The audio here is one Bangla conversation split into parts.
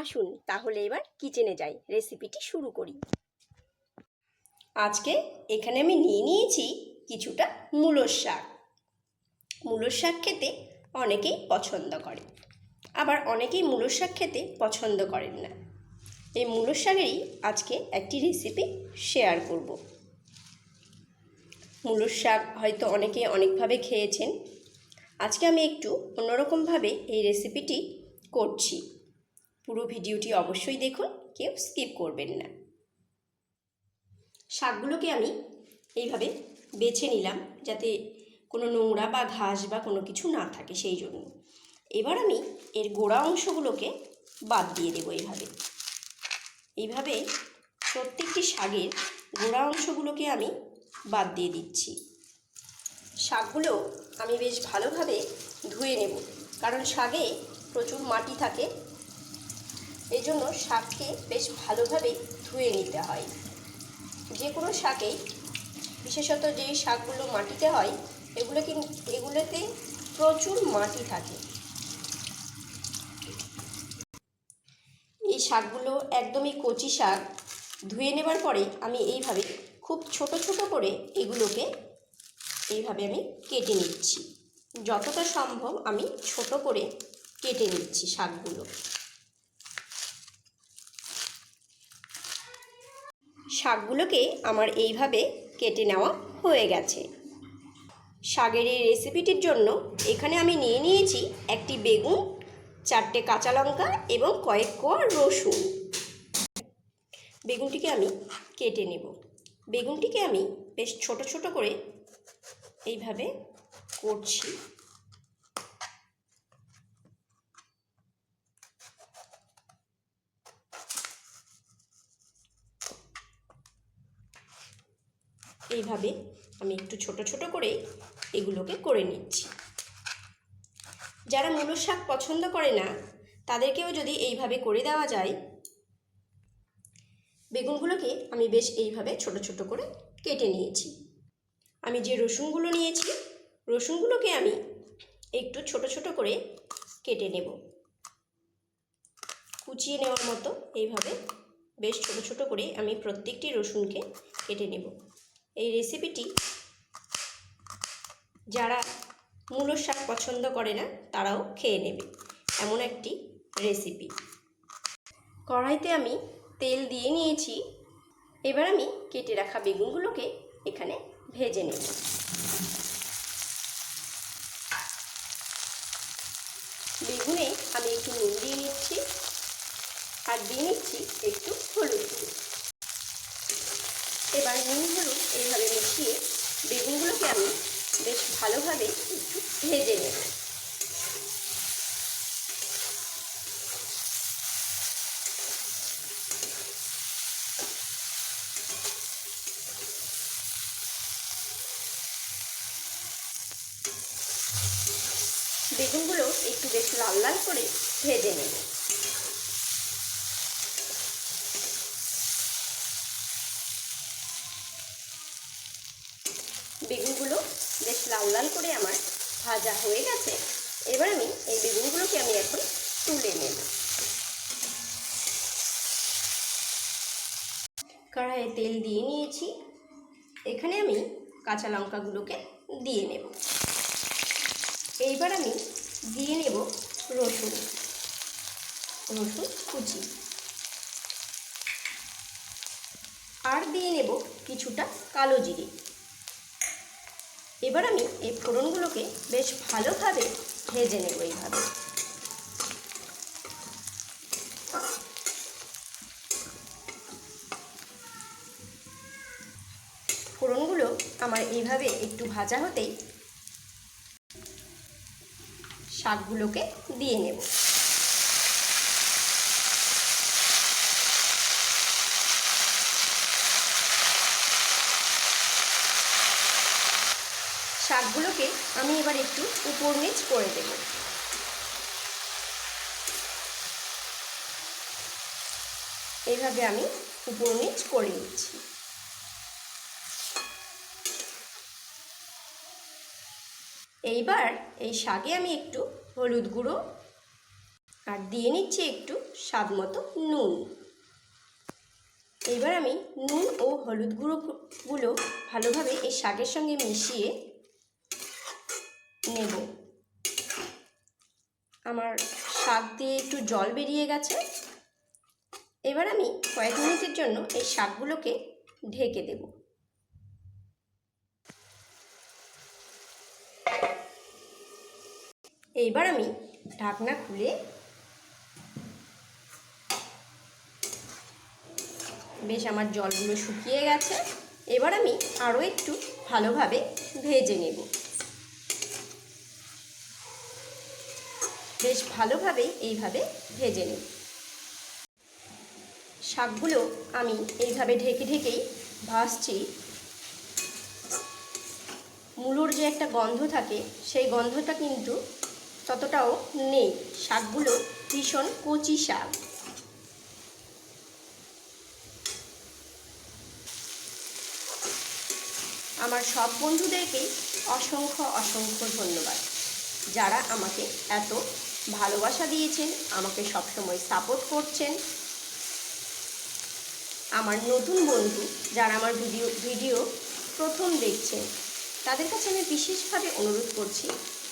আসুন তাহলে এবার কিচেনে যাই রেসিপিটি শুরু করি। আজকে এখানে আমি নিয়ে নিয়েছি কিছুটা মূলোর শাক। মূলোর শাক খেতে অনেকেই পছন্দ করে, আবার অনেকেই মূলোর শাক খেতে পছন্দ করেন না। এই মূলোর শাকেরই আজকে একটি রেসিপি শেয়ার করব। মূলোর শাক হয়তো অনেকে অনেকভাবে খেয়েছেন। আজকে আমি একটু অন্যরকমভাবে এই রেসিপিটি করছি। পুরো ভিডিওটি অবশ্যই দেখুন, কেউ স্কিপ করবেন না। শাকগুলোকে আমি এইভাবে বেছে নিলাম যাতে কোনো নোংরা বা ঘাস বা কোনো কিছু না থাকে সেই জন্য। এবার আমি এর গোড়া অংশগুলোকে বাদ দিয়ে দেবো এইভাবে। এইভাবে প্রত্যেকটি শাকের গোড়া অংশগুলোকে আমি বাদ দিয়ে দিচ্ছি। শাকগুলো আমি বেশ ভালোভাবে ধুয়ে নেব, কারণ শাকে প্রচুর মাটি থাকে এই জন্য শাককে বেশ ভালোভাবেই ধুয়ে নিতে হয়। যে কোনো শাকেই, বিশেষত যেই শাকগুলো মাটিতে হয়, এগুলো কিন্তু এগুলোতে প্রচুর মাটি থাকে। এই শাকগুলো একদমই কচি শাক, ধুয়ে নেবার পরে আমি এইভাবে খুব ছোট ছোট করে এগুলোকে এইভাবে আমি কেটে নিচ্ছি। যতটা সম্ভব আমি ছোট করে কেটে নিচ্ছি শাকগুলো। শাকগুলোকে আমার এইভাবে কেটে নেওয়া হয়ে গেছে। শাকের এই রেসিপিটির জন্য এখানে আমি নিয়ে নিয়েছি একটি বেগুন, চারটে কাঁচা লঙ্কা এবং কয়েক কোয়া রসুন। বেগুনটিকে আমি কেটে নেব। বেগুনটিকে আমি বেশ ছোট ছোট করে এইভাবে করছি। এইভাবে আমি একটু ছোট ছোট করে এগুলোকে করে নিচ্ছি। যারা মূলো শাক পছন্দ করে না, তাদেরকেও যদি এইভাবে করে দেওয়া যায়, বেগুনগুলোকে আমি বেশ এইভাবে ছোট ছোট করে কেটে নিয়েছি। আমি যে রসুনগুলো নিয়েছি, রসুনগুলোকে আমি একটু ছোট ছোট করে কেটে নেব। কুচিয়ে নেওয়ার মতো এইভাবে বেশ ছোট ছোট করে আমি প্রত্যেকটি রসুনকে কেটে নেব। এই রেসিপিটি যারা মূলো শাক পছন্দ করে না, তারাও খেয়ে নেবে। এমন একটি রেসিপি কড়াইতে আমি তেল দিয়ে নিয়েছি। এবার আমি কেটে রাখা বেগুনগুলোকে এখানে ভেজে নেব। বেগুনে আমি একটু নুন দিয়ে নিচ্ছি আর দিয়ে নিচ্ছি একটু হলুদ এবার নুন হলুদ এইভাবে মিশিয়ে বেগুনগুলোকে আমি বেশ ভালোভাবে একটু ভেজে নেব। বেগুনগুলো একটু বেশ লাল লাল করে ভেজে নেব বেগুনগুলো বেশ লাল লাল করে আমার ভাজা হয়ে গেছে, এবার আমি এই বেগুনগুলোকে আমি এখন তুলে নেব। কড়াইয়ে তেল দিয়ে নিয়েছি, এখানে আমি কাঁচা লঙ্কাগুলোকে দিয়ে নেব। এইবার আমি দিয়ে নেব রসুন রসুন কুচি। আর দিয়ে নেব কিছুটা কালো জিরে। এবার আমি এই ফোড়নগুলোকে বেশ ভালোভাবে ভেজে নেব এইভাবে। ফোড়নগুলো আমার এইভাবে একটু ভাজা হতেই শাকগুলোকে দিয়ে নেব। শাকগুলোকে আমি এবার একটু উপর নিচ করে দেব। এইভাবে আমি উপর নিচ করে নিচ্ছি। এইবার এই শাকে আমি একটু হলুদ গুঁড়ো আর দিয়ে নিচ্ছি একটু স্বাদ মতো নুন। এইবার আমি নুন ও হলুদ গুঁড়োগুলো ভালোভাবে এই শাকের সঙ্গে মিশিয়ে নেব। আমার শাক দিয়ে একটু জল বেরিয়ে গেছে। এবার আমি কয়েক মিনিটের জন্য এই শাকগুলোকে ঢেকে দেব। এইবার আমি ঢাকনা খুলে বেশ আমার জলগুলো শুকিয়ে গেছে। এবার আমি আরও একটু ভালোভাবে ভেজে নেব। বেশ ভালোভাবে এইভাবে ভেজে নেব শাকগুলো আমি এইভাবে ঢেকে ঢেকেই ভাজছি। মূলোর যে একটা গন্ধ থাকে, সেই গন্ধটা কিন্তু ততটাও নেই। শাকগুলো ভীষণ কচি শাক। আমার সব বন্ধুদেরকেই অসংখ্য অসংখ্য ধন্যবাদ, যারা আমাকে এত ভালোবাসা দিয়েছেন, আমাকে সবসময় সাপোর্ট করছেন। আমার নতুন বন্ধু যারা আমার ভিডিও ভিডিও প্রথম দেখছেন, তাদের কাছে আমি বিশেষভাবে অনুরোধ করছি,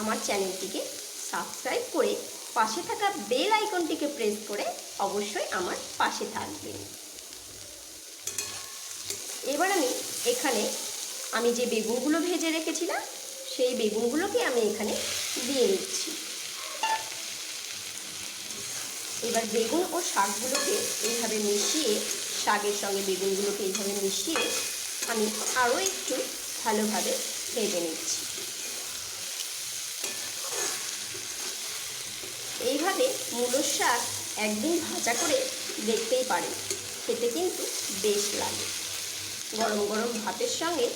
আমার চ্যানেলটিকে সাবস্ক্রাইব করে পাশে থাকা বেল আইকনটিকে প্রেস করে অবশ্যই আমার পাশে থাকবেন। এবার আমি এখানে, আমি যে বেগুনগুলো ভেজে রেখেছিলাম, সেই বেগুনগুলোকে আমি এখানে দিয়ে নিচ্ছি এবার বেগুন ও শাকগুলোকে এইভাবে মিশিয়ে, শাকের সঙ্গে বেগুনগুলোকে এইভাবে মিশিয়ে আমি আরও একটু ভালোভাবে ভেজে নিচ্ছি। এইভাবে মূলোর শাক একদিন ভাজা করে দেখতেই পারেন, খেতে কিন্তু বেশ লাগে। গরম গরম ভাতের সঙ্গে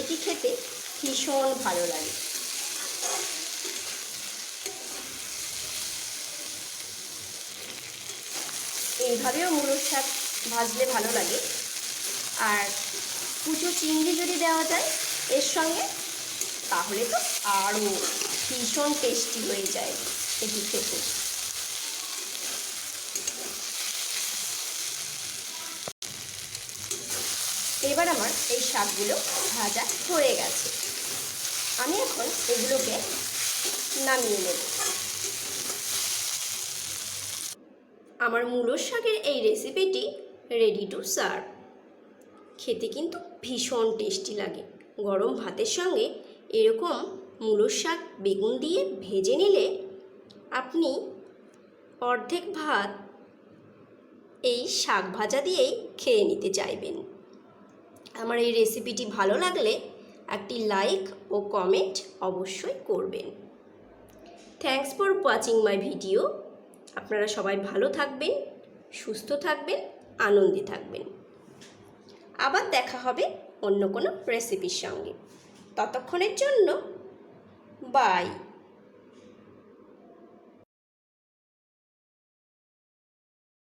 এটি খেতে ভীষণ ভালো লাগে। এইভাবেও মূলোর শাক ভাজলে ভালো লাগে। আর কুচো চিংড়ি যদি দেওয়া যায় এর সঙ্গে, তাহলে তো আরও ভীষণ টেস্টি হয়ে যায় এটি খেতে। এবার আমার এই শাকগুলো ভাজা হয়ে গেছে। আমি এখন এগুলোকে নামিয়ে নেব। আমার মূলোর শাকের এই রেসিপিটি রেডি টু সার্ভ খেতে কিন্তু ভীষণ টেস্টি লাগে। গরম ভাতের সঙ্গে এরকম মূলোর শাক বেগুন দিয়ে ভেজে নিলে আপনি অর্ধেক ভাত এই শাক ভাজা দিয়েই খেয়ে নিতে চাইবেন। আমার এই রেসিপিটি ভালো লাগলে একটি লাইক ও কমেন্ট অবশ্যই করবেন। Thanks for watching my video আপনারা সবাই ভালো থাকবেন, সুস্থ থাকবেন, আনন্দে থাকবেন। আবার দেখা হবে অন্য কোনো রেসিপির সঙ্গে। ততক্ষণের জন্য বাই